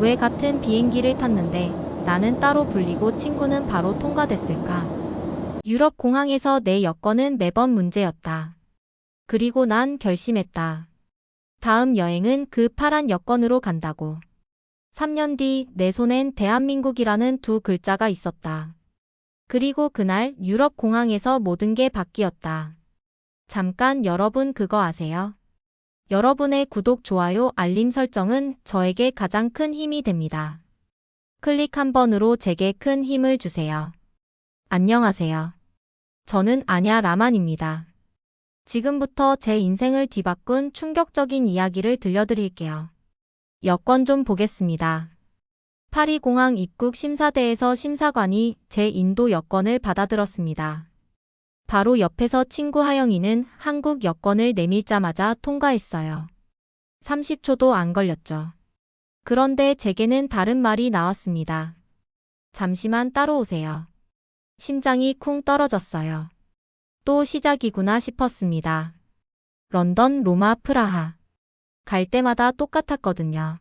왜 같은 비행기를 탔는데 나는 따로 불리고 친구는 바로 통과됐을까? 유럽 공항에서 내 여권은 매번 문제였다. 그리고 난 결심했다. 다음 여행은 그 파란 여권으로 간다고. 3년 뒤 내 손엔 대한민국이라는 두 글자가 있었다. 그리고 그날 유럽 공항에서 모든 게 바뀌었다. 잠깐 여러분 그거 아세요? 여러분의 구독, 좋아요, 알림 설정은 저에게 가장 큰 힘이 됩니다. 클릭 한 번으로 제게 큰 힘을 주세요. 안녕하세요. 저는 아냐 라만입니다. 지금부터 제 인생을 뒤바꾼 충격적인 이야기를 들려드릴게요. 여권 좀 보겠습니다. 파리 공항 입국 심사대에서 심사관이 제 인도 여권을 받아들었습니다. 바로 옆에서 친구 하영이는 한국 여권을 내밀자마자 통과했어요. 30초도 안 걸렸죠. 그런데 제게는 다른 말이 나왔습니다. 잠시만 따라오세요. 심장이 쿵 떨어졌어요. 또 시작이구나 싶었습니다. 런던, 로마, 프라하. 갈 때마다 똑같았거든요.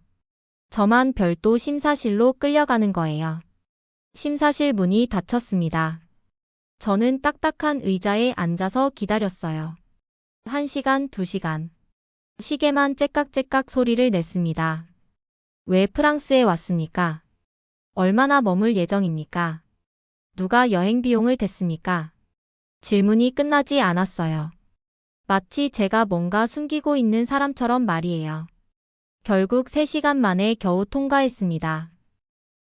저만 별도 심사실로 끌려가는 거예요. 심사실 문이 닫혔습니다. 저는 딱딱한 의자에 앉아서 기다렸어요. 한 시간, 두 시간. 시계만 째깍째깍 소리를 냈습니다. 왜 프랑스에 왔습니까? 얼마나 머물 예정입니까? 누가 여행 비용을 댔습니까? 질문이 끝나지 않았어요. 마치 제가 뭔가 숨기고 있는 사람처럼 말이에요. 결국 3시간 만에 겨우 통과했습니다.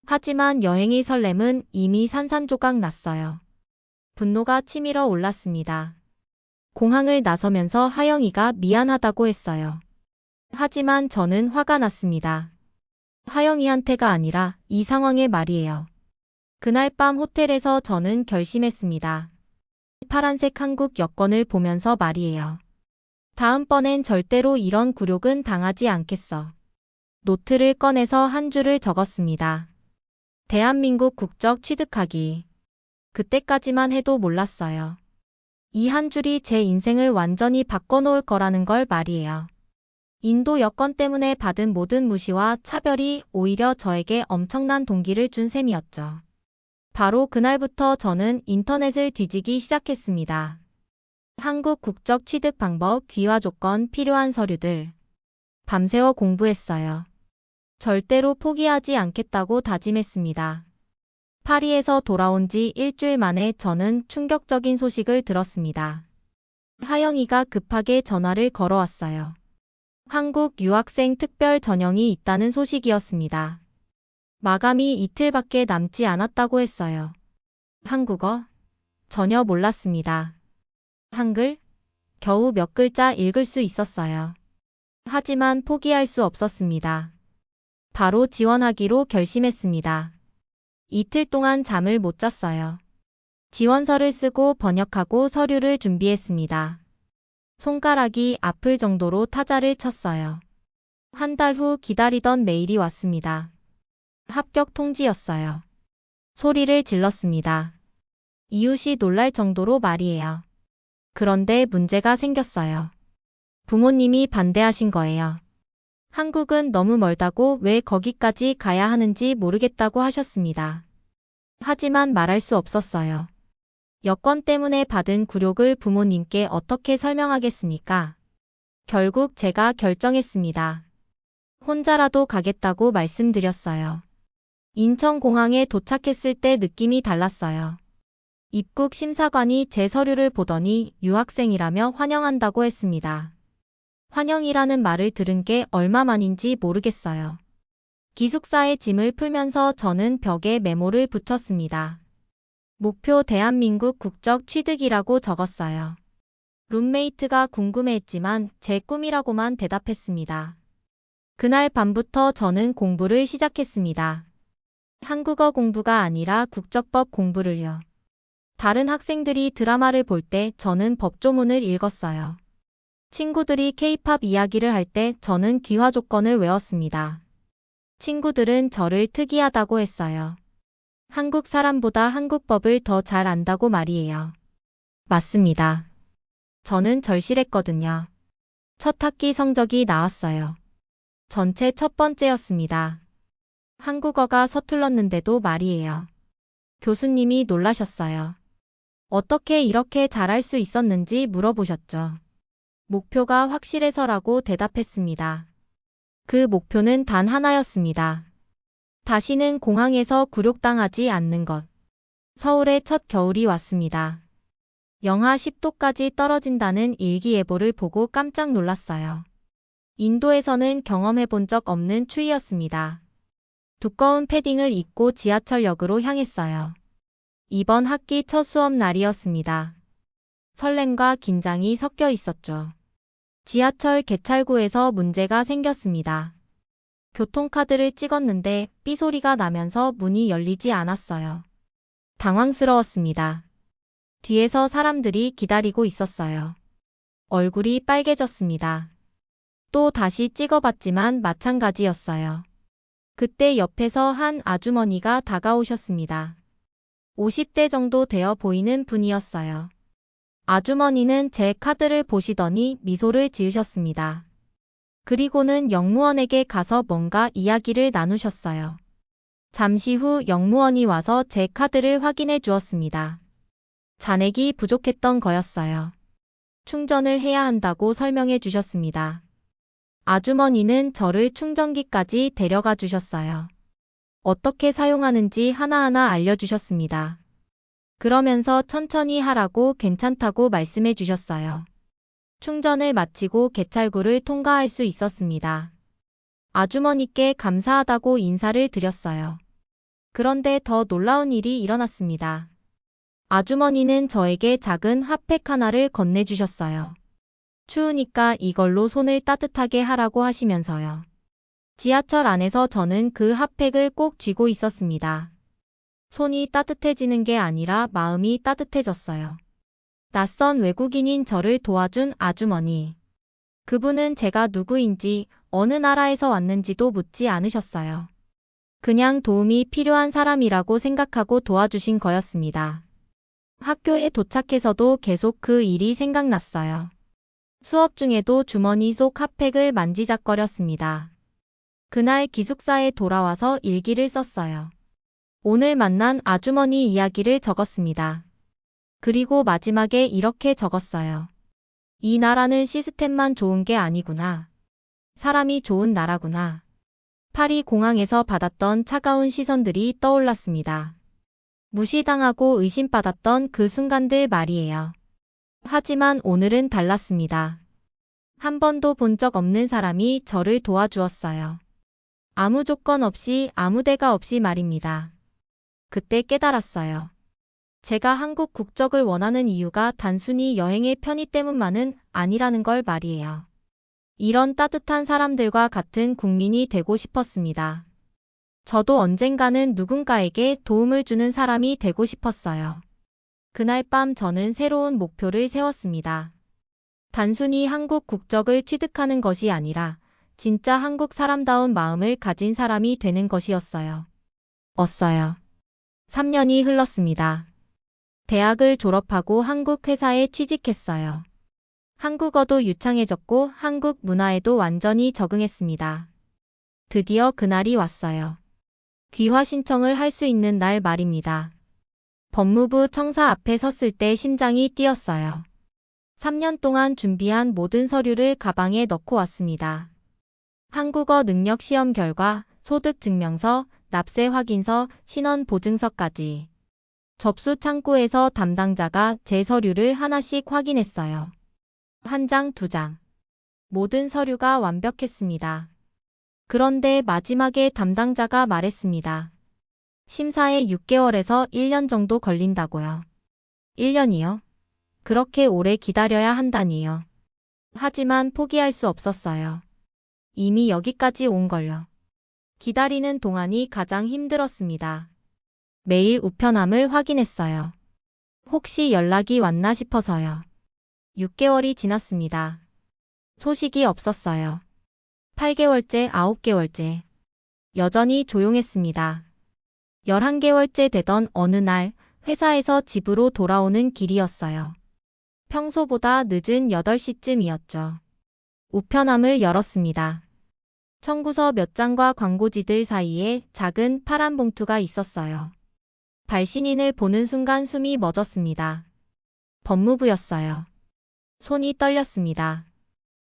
하지만 여행의 설렘은 이미 산산조각 났어요. 분노가 치밀어 올랐습니다. 공항을 나서면서 하영이가 미안하다고 했어요. 하지만 저는 화가 났습니다. 하영이한테가 아니라 이 상황의 말이에요. 그날 밤 호텔에서 저는 결심했습니다. 파란색 한국 여권을 보면서 말이에요. 다음번엔 절대로 이런 굴욕은 당하지 않겠어. 노트를 꺼내서 한 줄을 적었습니다. 대한민국 국적 취득하기. 그때까지만 해도 몰랐어요. 이 한 줄이 제 인생을 완전히 바꿔놓을 거라는 걸 말이에요. 인도 여권 때문에 받은 모든 무시와 차별이 오히려 저에게 엄청난 동기를 준 셈이었죠. 바로 그날부터 저는 인터넷을 뒤지기 시작했습니다. 한국 국적 취득 방법, 귀화 조건, 필요한 서류들. 밤새워 공부했어요. 절대로 포기하지 않겠다고 다짐했습니다. 파리에서 돌아온 지 일주일 만에 저는 충격적인 소식을 들었습니다. 하영이가 급하게 전화를 걸어왔어요. 한국 유학생 특별 전형이 있다는 소식이었습니다. 마감이 이틀밖에 남지 않았다고 했어요. 한국어? 전혀 몰랐습니다. 한글? 겨우 몇 글자 읽을 수 있었어요. 하지만 포기할 수 없었습니다. 바로 지원하기로 결심했습니다. 이틀 동안 잠을 못 잤어요. 지원서를 쓰고 번역하고 서류를 준비했습니다. 손가락이 아플 정도로 타자를 쳤어요. 한 달 후 기다리던 메일이 왔습니다. 합격 통지였어요. 소리를 질렀습니다. 이웃이 놀랄 정도로 말이에요. 그런데 문제가 생겼어요. 부모님이 반대하신 거예요. 한국은 너무 멀다고 왜 거기까지 가야 하는지 모르겠다고 하셨습니다. 하지만 말할 수 없었어요. 여권 때문에 받은 굴욕을 부모님께 어떻게 설명하겠습니까? 결국 제가 결정했습니다. 혼자라도 가겠다고 말씀드렸어요. 인천공항에 도착했을 때 느낌이 달랐어요. 입국 심사관이 제 서류를 보더니 유학생이라며 환영한다고 했습니다. 환영이라는 말을 들은 게 얼마만인지 모르겠어요. 기숙사의 짐을 풀면서 저는 벽에 메모를 붙였습니다. 목표 대한민국 국적 취득이라고 적었어요. 룸메이트가 궁금해했지만 제 꿈이라고만 대답했습니다. 그날 밤부터 저는 공부를 시작했습니다. 한국어 공부가 아니라 국적법 공부를요. 다른 학생들이 드라마를 볼 때 저는 법조문을 읽었어요. 친구들이 케이팝 이야기를 할 때 저는 귀화 조건을 외웠습니다. 친구들은 저를 특이하다고 했어요. 한국 사람보다 한국법을 더 잘 안다고 말이에요. 맞습니다. 저는 절실했거든요. 첫 학기 성적이 나왔어요. 전체 첫 번째였습니다. 한국어가 서툴렀는데도 말이에요. 교수님이 놀라셨어요. 어떻게 이렇게 잘할 수 있었는지 물어보셨죠. 목표가 확실해서라고 대답했습니다. 그 목표는 단 하나였습니다. 다시는 공항에서 굴욕당하지 않는 것. 서울의 첫 겨울이 왔습니다. 영하 10도까지 떨어진다는 일기예보를 보고 깜짝 놀랐어요. 인도에서는 경험해 본 적 없는 추위였습니다. 두꺼운 패딩을 입고 지하철역으로 향했어요. 이번 학기 첫 수업 날이었습니다. 설렘과 긴장이 섞여 있었죠. 지하철 개찰구에서 문제가 생겼습니다. 교통카드를 찍었는데 삐소리가 나면서 문이 열리지 않았어요. 당황스러웠습니다. 뒤에서 사람들이 기다리고 있었어요. 얼굴이 빨개졌습니다. 또 다시 찍어봤지만 마찬가지였어요. 그때 옆에서 한 아주머니가 다가오셨습니다. 50대 정도 되어 보이는 분이었어요. 아주머니는 제 카드를 보시더니 미소를 지으셨습니다. 그리고는 영무원에게 가서 뭔가 이야기를 나누셨어요. 잠시 후 영무원이 와서 제 카드를 확인해 주었습니다. 잔액이 부족했던 거였어요. 충전을 해야 한다고 설명해 주셨습니다. 아주머니는 저를 충전기까지 데려가 주셨어요. 어떻게 사용하는지 하나하나 알려주셨습니다. 그러면서 천천히 하라고 괜찮다고 말씀해 주셨어요. 충전을 마치고 개찰구를 통과할 수 있었습니다. 아주머니께 감사하다고 인사를 드렸어요. 그런데 더 놀라운 일이 일어났습니다. 아주머니는 저에게 작은 핫팩 하나를 건네주셨어요. 추우니까 이걸로 손을 따뜻하게 하라고 하시면서요. 지하철 안에서 저는 그 핫팩을 꼭 쥐고 있었습니다. 손이 따뜻해지는 게 아니라 마음이 따뜻해졌어요. 낯선 외국인인 저를 도와준 아주머니. 그분은 제가 누구인지 어느 나라에서 왔는지도 묻지 않으셨어요. 그냥 도움이 필요한 사람이라고 생각하고 도와주신 거였습니다. 학교에 도착해서도 계속 그 일이 생각났어요. 수업 중에도 주머니 속 핫팩을 만지작거렸습니다. 그날 기숙사에 돌아와서 일기를 썼어요. 오늘 만난 아주머니 이야기를 적었습니다. 그리고 마지막에 이렇게 적었어요. 이 나라는 시스템만 좋은 게 아니구나. 사람이 좋은 나라구나. 파리 공항에서 받았던 차가운 시선들이 떠올랐습니다. 무시당하고 의심받았던 그 순간들 말이에요. 하지만 오늘은 달랐습니다. 한 번도 본 적 없는 사람이 저를 도와주었어요. 아무 조건 없이 아무 데가 없이 말입니다. 그때 깨달았어요. 제가 한국 국적을 원하는 이유가 단순히 여행의 편의 때문만은 아니라는 걸 말이에요. 이런 따뜻한 사람들과 같은 국민이 되고 싶었습니다. 저도 언젠가는 누군가에게 도움을 주는 사람이 되고 싶었어요. 그날 밤 저는 새로운 목표를 세웠습니다. 단순히 한국 국적을 취득하는 것이 아니라 진짜 한국 사람다운 마음을 가진 사람이 되는 것이었어요. 었어요. 3년이 흘렀습니다. 대학을 졸업하고 한국 회사에 취직했어요. 한국어도 유창해졌고 한국 문화에도 완전히 적응했습니다. 드디어 그날이 왔어요. 귀화 신청을 할 수 있는 날 말입니다. 법무부 청사 앞에 섰을 때 심장이 뛰었어요. 3년 동안 준비한 모든 서류를 가방에 넣고 왔습니다. 한국어 능력 시험 결과, 소득 증명서, 납세 확인서, 신원 보증서까지. 접수 창구에서 담당자가 제 서류를 하나씩 확인했어요. 한 장, 두 장. 모든 서류가 완벽했습니다. 그런데 마지막에 담당자가 말했습니다. 심사에 6개월에서 1년 정도 걸린다고요. 1년이요? 그렇게 오래 기다려야 한다니요. 하지만 포기할 수 없었어요. 이미 여기까지 온 걸요. 기다리는 동안이 가장 힘들었습니다. 매일 우편함을 확인했어요. 혹시 연락이 왔나 싶어서요. 6개월이 지났습니다. 소식이 없었어요. 8개월째, 9개월째. 여전히 조용했습니다. 11개월째 되던 어느 날 회사에서 집으로 돌아오는 길이었어요. 평소보다 늦은 8시쯤이었죠. 우편함을 열었습니다. 청구서 몇 장과 광고지들 사이에 작은 파란 봉투가 있었어요. 발신인을 보는 순간 숨이 멎었습니다. 법무부였어요. 손이 떨렸습니다.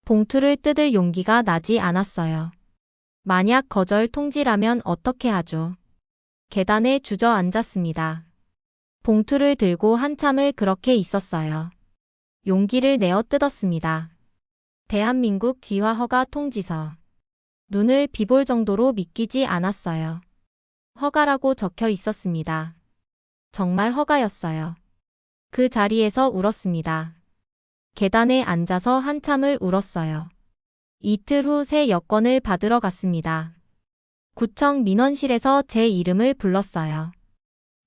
봉투를 뜯을 용기가 나지 않았어요. 만약 거절 통지라면 어떻게 하죠? 계단에 주저앉았습니다. 봉투를 들고 한참을 그렇게 있었어요. 용기를 내어 뜯었습니다. 대한민국 귀화 허가 통지서. 눈을 비볼 정도로 믿기지 않았어요. 허가라고 적혀 있었습니다. 정말 허가였어요. 그 자리에서 울었습니다. 계단에 앉아서 한참을 울었어요. 이틀 후 새 여권을 받으러 갔습니다. 구청 민원실에서 제 이름을 불렀어요.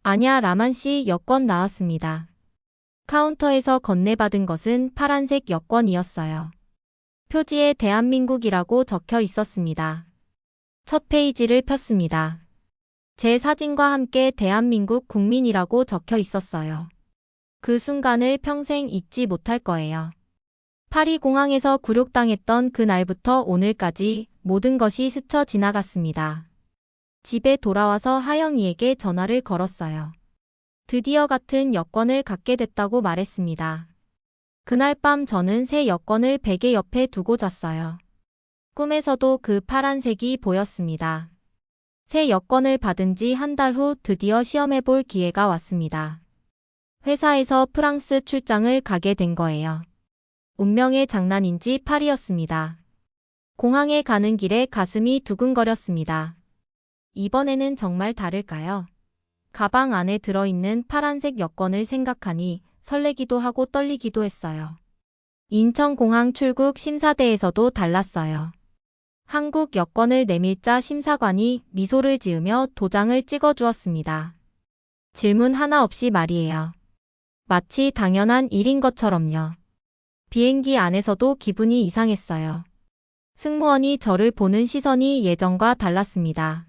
아냐 라만 씨 여권 나왔습니다. 카운터에서 건네받은 것은 파란색 여권이었어요. 표지에 대한민국이라고 적혀 있었습니다. 첫 페이지를 폈습니다. 제 사진과 함께 대한민국 국민이라고 적혀 있었어요. 그 순간을 평생 잊지 못할 거예요. 파리 공항에서 굴욕당했던 그날부터 오늘까지 모든 것이 스쳐 지나갔습니다. 집에 돌아와서 하영이에게 전화를 걸었어요. 드디어 같은 여권을 갖게 됐다고 말했습니다. 그날 밤 저는 새 여권을 베개 옆에 두고 잤어요. 꿈에서도 그 파란색이 보였습니다. 새 여권을 받은 지 한 달 후 드디어 시험해 볼 기회가 왔습니다. 회사에서 프랑스 출장을 가게 된 거예요. 운명의 장난인지 파리였습니다. 공항에 가는 길에 가슴이 두근거렸습니다. 이번에는 정말 다를까요? 가방 안에 들어있는 파란색 여권을 생각하니 설레기도 하고 떨리기도 했어요. 인천공항 출국 심사대에서도 달랐어요. 한국 여권을 내밀자 심사관이 미소를 지으며 도장을 찍어 주었습니다. 질문 하나 없이 말이에요. 마치 당연한 일인 것처럼요. 비행기 안에서도 기분이 이상했어요. 승무원이 저를 보는 시선이 예전과 달랐습니다.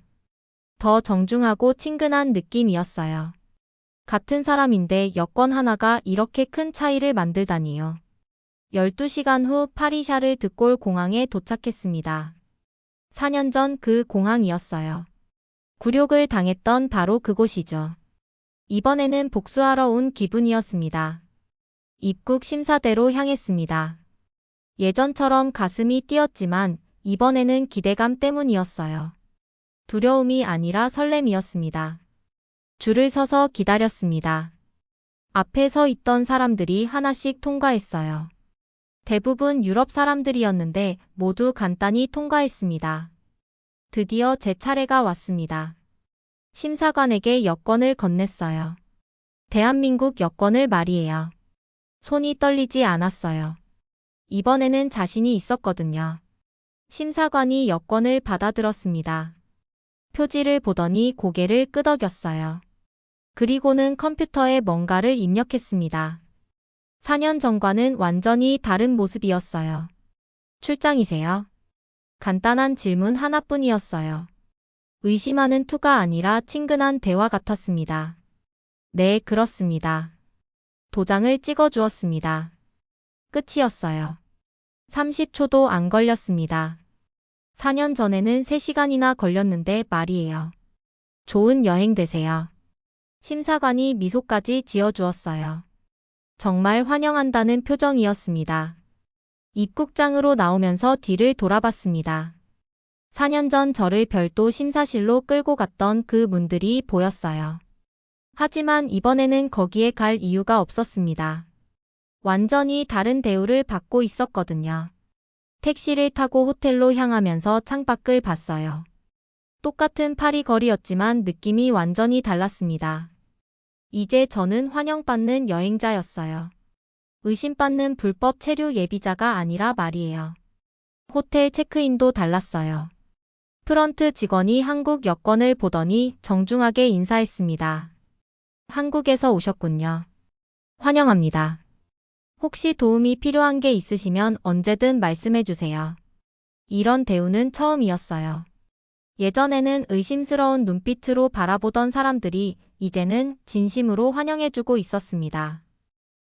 더 정중하고 친근한 느낌이었어요. 같은 사람인데 여권 하나가 이렇게 큰 차이를 만들다니요. 12시간 후 파리샤를 드골 공항에 도착했습니다. 4년 전 그 공항이었어요. 굴욕을 당했던 바로 그곳이죠. 이번에는 복수하러 온 기분이었습니다. 입국 심사대로 향했습니다. 예전처럼 가슴이 뛰었지만 이번에는 기대감 때문이었어요. 두려움이 아니라 설렘이었습니다. 줄을 서서 기다렸습니다. 앞에 서 있던 사람들이 하나씩 통과했어요. 대부분 유럽 사람들이었는데 모두 간단히 통과했습니다. 드디어 제 차례가 왔습니다. 심사관에게 여권을 건넸어요. 대한민국 여권을 말이에요. 손이 떨리지 않았어요. 이번에는 자신이 있었거든요. 심사관이 여권을 받아들었습니다. 표지를 보더니 고개를 끄덕였어요. 그리고는 컴퓨터에 뭔가를 입력했습니다. 4년 전과는 완전히 다른 모습이었어요. 출장이세요? 간단한 질문 하나뿐이었어요. 의심하는 투가 아니라 친근한 대화 같았습니다. 네, 그렇습니다. 도장을 찍어 주었습니다. 끝이었어요. 30초도 안 걸렸습니다. 4년 전에는 3시간이나 걸렸는데 말이에요. 좋은 여행 되세요. 심사관이 미소까지 지어주었어요. 정말 환영한다는 표정이었습니다. 입국장으로 나오면서 뒤를 돌아봤습니다. 4년 전 저를 별도 심사실로 끌고 갔던 그 문들이 보였어요. 하지만 이번에는 거기에 갈 이유가 없었습니다. 완전히 다른 대우를 받고 있었거든요. 택시를 타고 호텔로 향하면서 창밖을 봤어요. 똑같은 파리 거리였지만 느낌이 완전히 달랐습니다. 이제 저는 환영받는 여행자였어요. 의심받는 불법 체류 예비자가 아니라 말이에요. 호텔 체크인도 달랐어요. 프런트 직원이 한국 여권을 보더니 정중하게 인사했습니다. 한국에서 오셨군요. 환영합니다. 혹시 도움이 필요한 게 있으시면 언제든 말씀해 주세요. 이런 대우는 처음이었어요. 예전에는 의심스러운 눈빛으로 바라보던 사람들이 이제는 진심으로 환영해주고 있었습니다.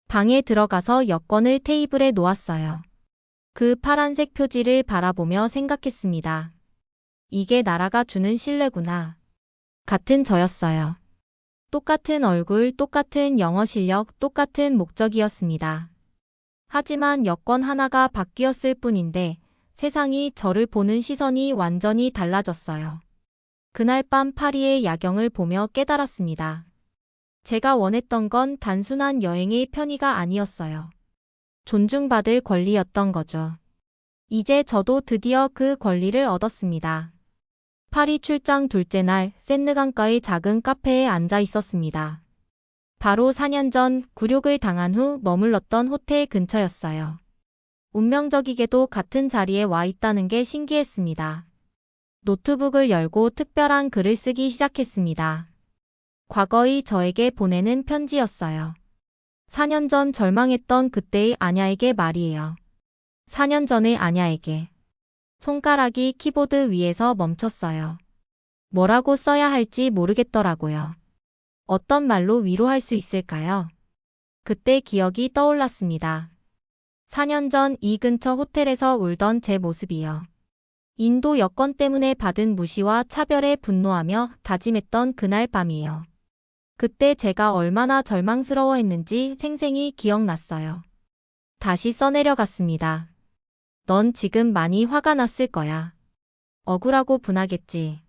방에 들어가서 여권을 테이블에 놓았어요. 그 파란색 표지를 바라보며 생각했습니다. 이게 나라가 주는 신뢰구나. 같은 저였어요. 똑같은 얼굴, 똑같은 영어 실력, 똑같은 목적이었습니다. 하지만 여권 하나가 바뀌었을 뿐인데 세상이 저를 보는 시선이 완전히 달라졌어요. 그날 밤 파리의 야경을 보며 깨달았습니다. 제가 원했던 건 단순한 여행의 편의가 아니었어요. 존중받을 권리였던 거죠. 이제 저도 드디어 그 권리를 얻었습니다. 파리 출장 둘째 날 센느강가의 작은 카페에 앉아 있었습니다. 바로 4년 전 굴욕을 당한 후 머물렀던 호텔 근처였어요. 운명적이게도 같은 자리에 와 있다는 게 신기했습니다. 노트북을 열고 특별한 글을 쓰기 시작했습니다. 과거의 저에게 보내는 편지였어요. 4년 전 절망했던 그때의 아냐에게 말이에요. 4년 전의 아냐에게. 손가락이 키보드 위에서 멈췄어요. 뭐라고 써야 할지 모르겠더라고요. 어떤 말로 위로할 수 있을까요? 그때 기억이 떠올랐습니다. 4년 전 이 근처 호텔에서 울던 제 모습이요. 인도 여권 때문에 받은 무시와 차별에 분노하며 다짐했던 그날 밤이에요. 그때 제가 얼마나 절망스러워했는지 생생히 기억났어요. 다시 써내려갔습니다. 넌 지금 많이 화가 났을 거야. 억울하고 분하겠지.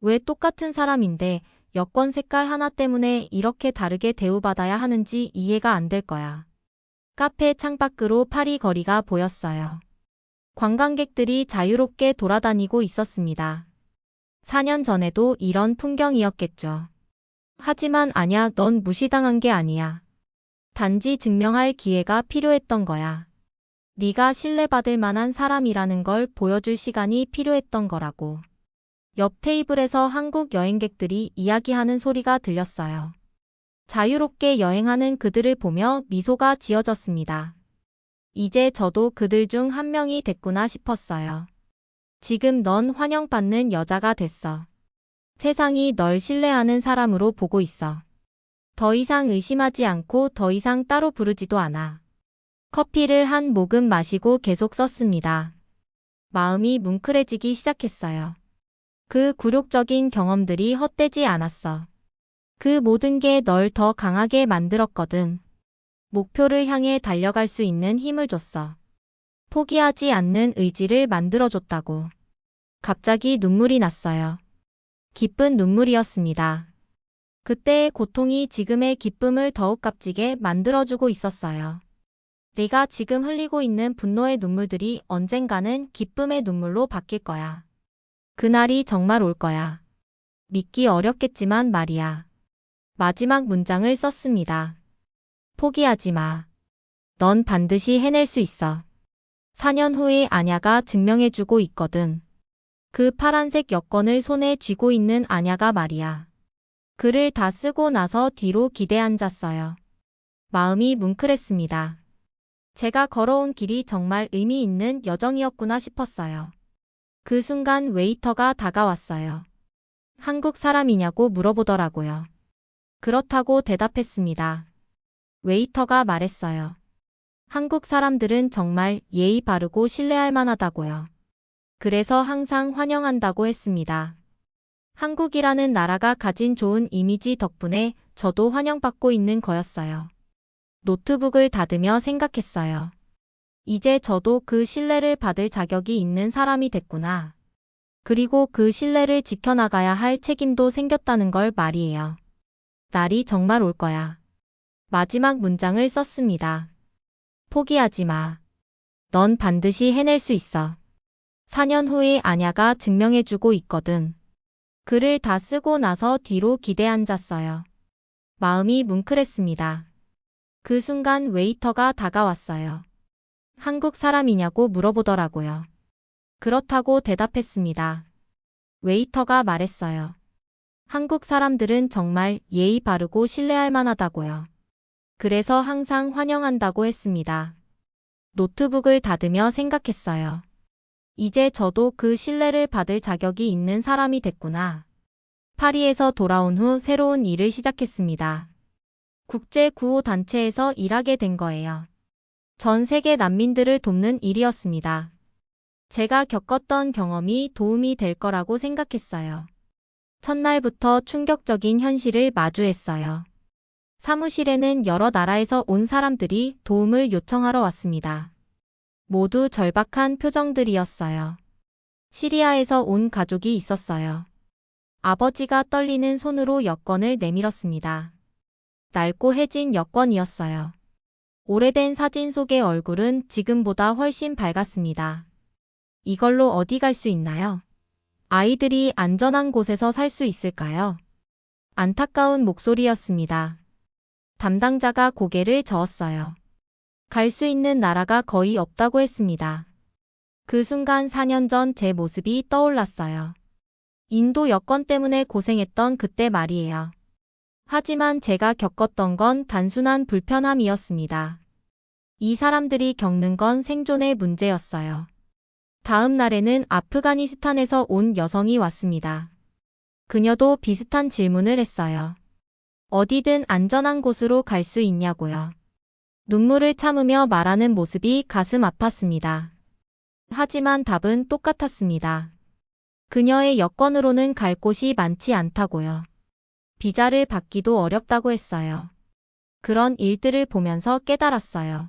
왜 똑같은 사람인데 여권 색깔 하나 때문에 이렇게 다르게 대우받아야 하는지 이해가 안 될 거야. 카페 창밖으로 파리 거리가 보였어요. 관광객들이 자유롭게 돌아다니고 있었습니다. 4년 전에도 이런 풍경이었겠죠. 하지만 아냐, 넌 무시당한 게 아니야. 단지 증명할 기회가 필요했던 거야. 네가 신뢰받을 만한 사람이라는 걸 보여줄 시간이 필요했던 거라고. 옆 테이블에서 한국 여행객들이 이야기하는 소리가 들렸어요. 자유롭게 여행하는 그들을 보며 미소가 지어졌습니다. 이제 저도 그들 중 한 명이 됐구나 싶었어요. 지금 넌 환영받는 여자가 됐어. 세상이 널 신뢰하는 사람으로 보고 있어. 더 이상 의심하지 않고 더 이상 따로 부르지도 않아. 커피를 한 모금 마시고 계속 썼습니다. 마음이 뭉클해지기 시작했어요. 그 굴욕적인 경험들이 헛되지 않았어. 그 모든 게 널 더 강하게 만들었거든. 목표를 향해 달려갈 수 있는 힘을 줬어. 포기하지 않는 의지를 만들어줬다고. 갑자기 눈물이 났어요. 기쁜 눈물이었습니다. 그때의 고통이 지금의 기쁨을 더욱 값지게 만들어주고 있었어요. 내가 지금 흘리고 있는 분노의 눈물들이 언젠가는 기쁨의 눈물로 바뀔 거야. 그날이 정말 올 거야. 믿기 어렵겠지만 말이야. 마지막 문장을 썼습니다. 포기하지 마. 넌 반드시 해낼 수 있어. 4년 후에 아냐가 증명해주고 있거든. 그 파란색 여권을 손에 쥐고 있는 아냐가 말이야. 글을 다 쓰고 나서 뒤로 기대 앉았어요. 마음이 뭉클했습니다. 제가 걸어온 길이 정말 의미 있는 여정이었구나 싶었어요. 그 순간 웨이터가 다가왔어요. 한국 사람이냐고 물어보더라고요. 그렇다고 대답했습니다. 웨이터가 말했어요. 한국 사람들은 정말 예의 바르고 신뢰할 만하다고요. 그래서 항상 환영한다고 했습니다. 한국이라는 나라가 가진 좋은 이미지 덕분에 저도 환영받고 있는 거였어요. 노트북을 닫으며 생각했어요. 이제 저도 그 신뢰를 받을 자격이 있는 사람이 됐구나. 그리고 그 신뢰를 지켜나가야 할 책임도 생겼다는 걸 말이에요. 날이 정말 올 거야. 마지막 문장을 썼습니다. 포기하지 마. 넌 반드시 해낼 수 있어. 4년 후에 아냐가 증명해주고 있거든. 글을 다 쓰고 나서 뒤로 기대 앉았어요. 마음이 뭉클했습니다. 그 순간 웨이터가 다가왔어요. 한국 사람이냐고 물어보더라고요. 그렇다고 대답했습니다. 웨이터가 말했어요. 한국 사람들은 정말 예의 바르고 신뢰할 만하다고요. 그래서 항상 환영한다고 했습니다. 노트북을 닫으며 생각했어요. 이제 저도 그 신뢰를 받을 자격이 있는 사람이 됐구나. 파리에서 돌아온 후 새로운 일을 시작했습니다. 국제 구호 단체에서 일하게 된 거예요. 전 세계 난민들을 돕는 일이었습니다. 제가 겪었던 경험이 도움이 될 거라고 생각했어요. 첫날부터 충격적인 현실을 마주했어요. 사무실에는 여러 나라에서 온 사람들이 도움을 요청하러 왔습니다. 모두 절박한 표정들이었어요. 시리아에서 온 가족이 있었어요. 아버지가 떨리는 손으로 여권을 내밀었습니다. 낡고 해진 여권이었어요. 오래된 사진 속의 얼굴은 지금보다 훨씬 밝았습니다. 이걸로 어디 갈 수 있나요? 아이들이 안전한 곳에서 살 수 있을까요? 안타까운 목소리였습니다. 담당자가 고개를 저었어요. 갈 수 있는 나라가 거의 없다고 했습니다. 그 순간 4년 전 제 모습이 떠올랐어요. 인도 여권 때문에 고생했던 그때 말이에요. 하지만 제가 겪었던 건 단순한 불편함이었습니다. 이 사람들이 겪는 건 생존의 문제였어요. 다음 날에는 아프가니스탄에서 온 여성이 왔습니다. 그녀도 비슷한 질문을 했어요. 어디든 안전한 곳으로 갈 수 있냐고요. 눈물을 참으며 말하는 모습이 가슴 아팠습니다. 하지만 답은 똑같았습니다. 그녀의 여권으로는 갈 곳이 많지 않다고요. 비자를 받기도 어렵다고 했어요. 그런 일들을 보면서 깨달았어요.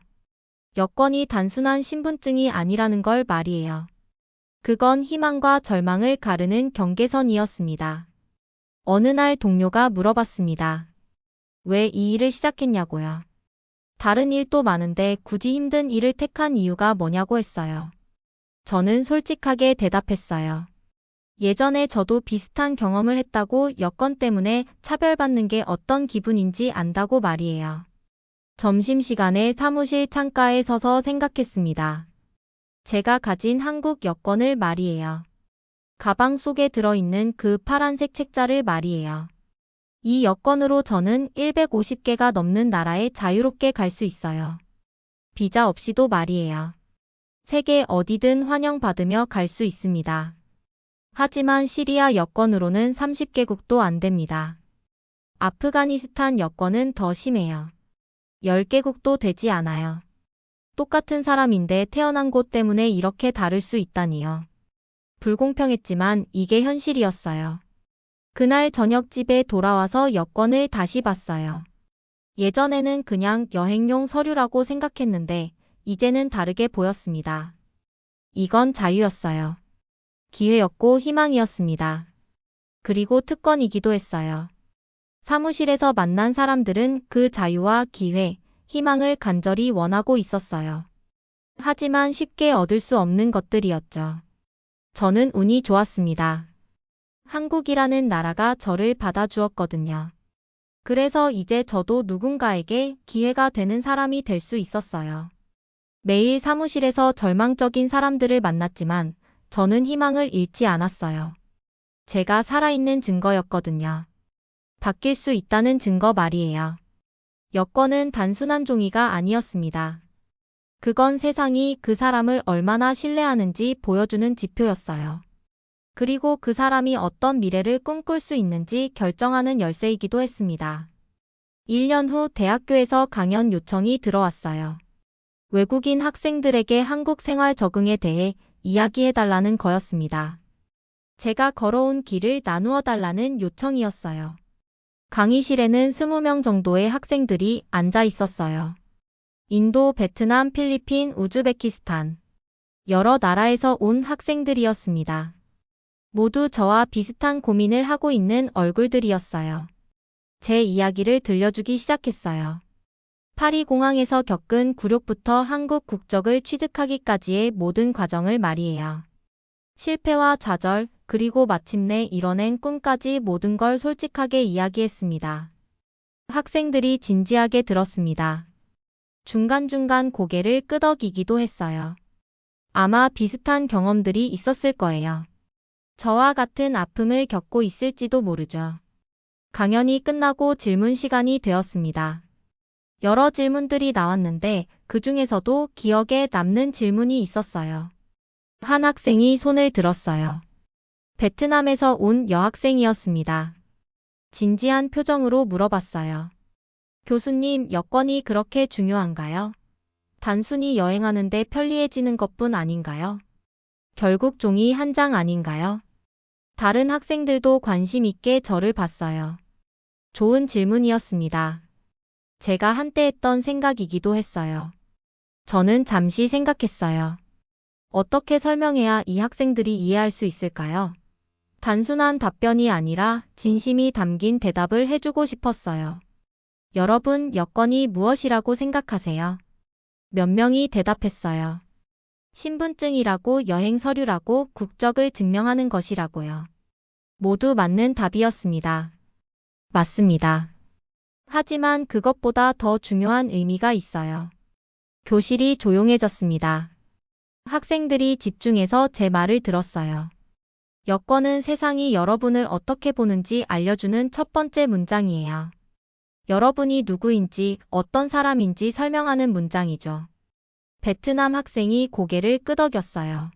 여권이 단순한 신분증이 아니라는 걸 말이에요. 그건 희망과 절망을 가르는 경계선이었습니다. 어느 날 동료가 물어봤습니다. 왜 이 일을 시작했냐고요. 다른 일도 많은데 굳이 힘든 일을 택한 이유가 뭐냐고 했어요. 저는 솔직하게 대답했어요. 예전에 저도 비슷한 경험을 했다고 여건 때문에 차별받는 게 어떤 기분인지 안다고 말이에요. 점심시간에 사무실 창가에 서서 생각했습니다. 제가 가진 한국 여권을 말이에요. 가방 속에 들어있는 그 파란색 책자를 말이에요. 이 여권으로 저는 150개가 넘는 나라에 자유롭게 갈 수 있어요. 비자 없이도 말이에요. 세계 어디든 환영받으며 갈 수 있습니다. 하지만 시리아 여권으로는 30개국도 안 됩니다. 아프가니스탄 여권은 더 심해요. 10개국도 되지 않아요. 똑같은 사람인데 태어난 곳 때문에 이렇게 다를 수 있다니요. 불공평했지만 이게 현실이었어요. 그날 저녁 집에 돌아와서 여권을 다시 봤어요. 예전에는 그냥 여행용 서류라고 생각했는데 이제는 다르게 보였습니다. 이건 자유였어요. 기회였고 희망이었습니다. 그리고 특권이기도 했어요. 사무실에서 만난 사람들은 그 자유와 기회, 희망을 간절히 원하고 있었어요. 하지만 쉽게 얻을 수 없는 것들이었죠. 저는 운이 좋았습니다. 한국이라는 나라가 저를 받아주었거든요. 그래서 이제 저도 누군가에게 기회가 되는 사람이 될 수 있었어요. 매일 사무실에서 절망적인 사람들을 만났지만 저는 희망을 잃지 않았어요. 제가 살아있는 증거였거든요. 바뀔 수 있다는 증거 말이에요. 여권은 단순한 종이가 아니었습니다. 그건 세상이 그 사람을 얼마나 신뢰하는지 보여주는 지표였어요. 그리고 그 사람이 어떤 미래를 꿈꿀 수 있는지 결정하는 열쇠이기도 했습니다. 1년 후 대학교에서 강연 요청이 들어왔어요. 외국인 학생들에게 한국 생활 적응에 대해 이야기해달라는 거였습니다. 제가 걸어온 길을 나누어 달라는 요청이었어요. 강의실에는 20명 정도의 학생들이 앉아 있었어요. 인도, 베트남, 필리핀, 우즈베키스탄. 여러 나라에서 온 학생들이었습니다. 모두 저와 비슷한 고민을 하고 있는 얼굴들이었어요. 제 이야기를 들려주기 시작했어요. 파리 공항에서 겪은 굴욕부터 한국 국적을 취득하기까지의 모든 과정을 말이에요. 실패와 좌절, 그리고 마침내 이뤄낸 꿈까지 모든 걸 솔직하게 이야기했습니다. 학생들이 진지하게 들었습니다. 중간중간 고개를 끄덕이기도 했어요. 아마 비슷한 경험들이 있었을 거예요. 저와 같은 아픔을 겪고 있을지도 모르죠. 강연이 끝나고 질문 시간이 되었습니다. 여러 질문들이 나왔는데 그 중에서도 기억에 남는 질문이 있었어요. 한 학생이 손을 들었어요. 베트남에서 온 여학생이었습니다. 진지한 표정으로 물어봤어요. 교수님, 여권이 그렇게 중요한가요? 단순히 여행하는데 편리해지는 것뿐 아닌가요? 결국 종이 한 장 아닌가요? 다른 학생들도 관심 있게 저를 봤어요. 좋은 질문이었습니다. 제가 한때 했던 생각이기도 했어요. 저는 잠시 생각했어요. 어떻게 설명해야 이 학생들이 이해할 수 있을까요? 단순한 답변이 아니라 진심이 담긴 대답을 해주고 싶었어요. 여러분, 여건이 무엇이라고 생각하세요? 몇 명이 대답했어요. 신분증이라고 여행 서류라고 국적을 증명하는 것이라고요. 모두 맞는 답이었습니다. 맞습니다. 하지만 그것보다 더 중요한 의미가 있어요. 교실이 조용해졌습니다. 학생들이 집중해서 제 말을 들었어요. 여권은 세상이 여러분을 어떻게 보는지 알려주는 첫 번째 문장이에요. 여러분이 누구인지 어떤 사람인지 설명하는 문장이죠. 베트남 학생이 고개를 끄덕였어요.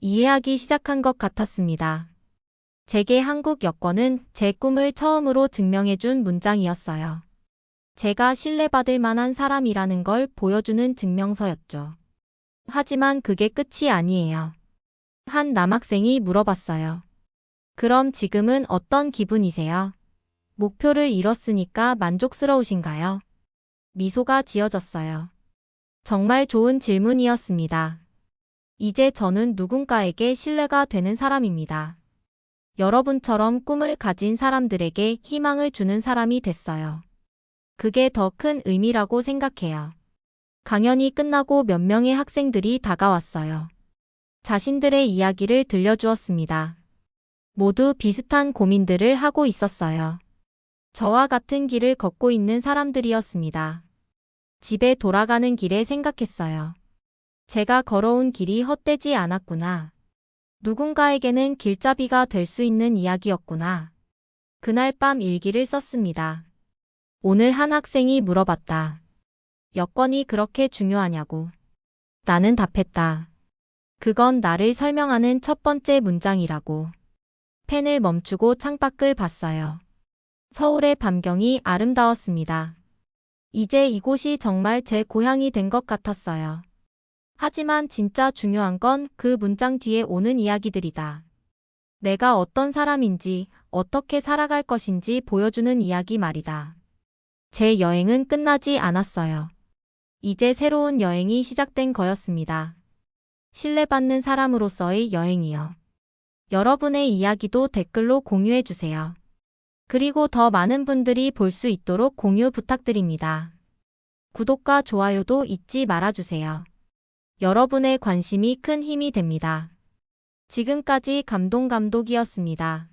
이해하기 시작한 것 같았습니다. 제게 한국 여권은 제 꿈을 처음으로 증명해준 문장이었어요. 제가 신뢰받을 만한 사람이라는 걸 보여주는 증명서였죠. 하지만 그게 끝이 아니에요. 한 남학생이 물어봤어요. 그럼 지금은 어떤 기분이세요? 목표를 이뤘으니까 만족스러우신가요? 미소가 지어졌어요. 정말 좋은 질문이었습니다. 이제 저는 누군가에게 신뢰가 되는 사람입니다. 여러분처럼 꿈을 가진 사람들에게 희망을 주는 사람이 됐어요. 그게 더 큰 의미라고 생각해요. 강연이 끝나고 몇 명의 학생들이 다가왔어요. 자신들의 이야기를 들려주었습니다. 모두 비슷한 고민들을 하고 있었어요. 저와 같은 길을 걷고 있는 사람들이었습니다. 집에 돌아가는 길에 생각했어요. 제가 걸어온 길이 헛되지 않았구나. 누군가에게는 길잡이가 될 수 있는 이야기였구나. 그날 밤 일기를 썼습니다. 오늘 한 학생이 물어봤다. 여건이 그렇게 중요하냐고. 나는 답했다. 그건 나를 설명하는 첫 번째 문장이라고. 펜을 멈추고 창밖을 봤어요. 서울의 밤경이 아름다웠습니다. 이제 이곳이 정말 제 고향이 된 것 같았어요. 하지만 진짜 중요한 건 그 문장 뒤에 오는 이야기들이다. 내가 어떤 사람인지, 어떻게 살아갈 것인지 보여주는 이야기 말이다. 제 여행은 끝나지 않았어요. 이제 새로운 여행이 시작된 거였습니다. 신뢰받는 사람으로서의 여행이요. 여러분의 이야기도 댓글로 공유해주세요. 그리고 더 많은 분들이 볼 수 있도록 공유 부탁드립니다. 구독과 좋아요도 잊지 말아주세요. 여러분의 관심이 큰 힘이 됩니다. 지금까지 감동 감독이었습니다.